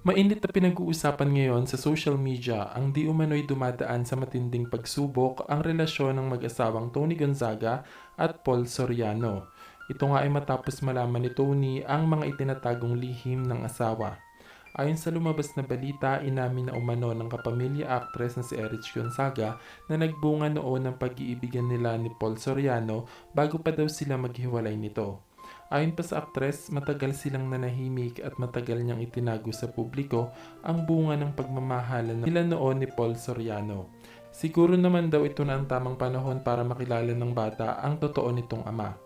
Mainit na pinag-uusapan ngayon sa social media ang di umano'y dumadaan sa matinding pagsubok ang relasyon ng mag-asawang Tony Gonzaga at Paul Soriano. Ito nga ay matapos malaman ni Tony ang mga itinatagong lihim ng asawa. Ayon sa lumabas na balita, inamin na umano ng kapamilya actress na si Erich Gonzaga na nagbunga noon ng pag-iibigan nila ni Paul Soriano bago pa daw sila maghiwalay nito. Ayon pa sa aktres, matagal silang nanahimik at matagal niyang itinago sa publiko ang bunga ng pagmamahalan nila noon ni Paul Soriano. Siguro naman daw ito na ang tamang panahon para makilala ng bata ang totoo nitong ama.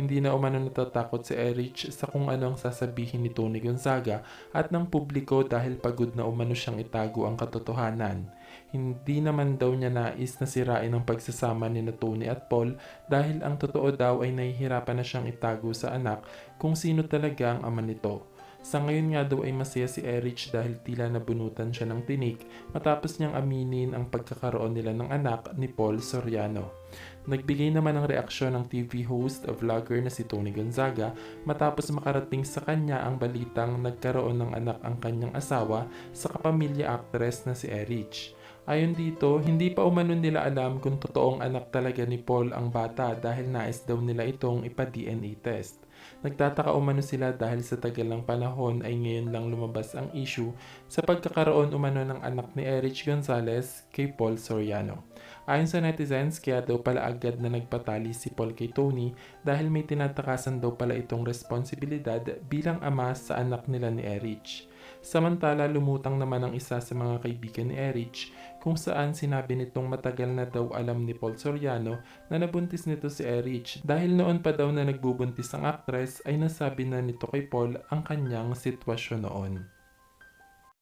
Hindi na umano natatakot si Erich sa kung ano ang sasabihin ni Tony Gonzaga at ng publiko dahil pagod na umano siyang itago ang katotohanan. Hindi naman daw niya nais na sirain ang pagsasama ni na Tony at Paul dahil ang totoo daw ay nahihirapan na siyang itago sa anak kung sino talaga ang ama nito. Sa ngayon nga daw ay masaya si Erich dahil tila nabunutan siya ng tinik matapos niyang aminin ang pagkakaroon nila ng anak ni Paul Soriano. Nagbigay naman ng reaksyon ng TV host o vlogger na si Tony Gonzaga matapos makarating sa kanya ang balitang nagkaroon ng anak ang kanyang asawa sa kapamilya actress na si Erich. Ayon dito, hindi pa umano nila alam kung totoong anak talaga ni Paul ang bata dahil nais daw nila itong ipa-DNA test. Nagtataka umano sila dahil sa tagal ng panahon ay ngayon lang lumabas ang issue sa pagkakaroon umano ng anak ni Erich Gonzalez kay Paul Soriano. Ayon sa netizens, kaya daw pala agad na nagpatali si Paul kay Tony dahil may tinatakasan daw pala itong responsibilidad bilang ama sa anak nila ni Erich. Samantala, lumutang naman ang isa sa mga kaibigan ni Erich kung saan sinabi nitong matagal na daw alam ni Paul Soriano na nabuntis nito si Erich dahil noon pa daw na nagbubuntis ang aktres ay nasabi na nito kay Paul ang kanyang sitwasyon noon.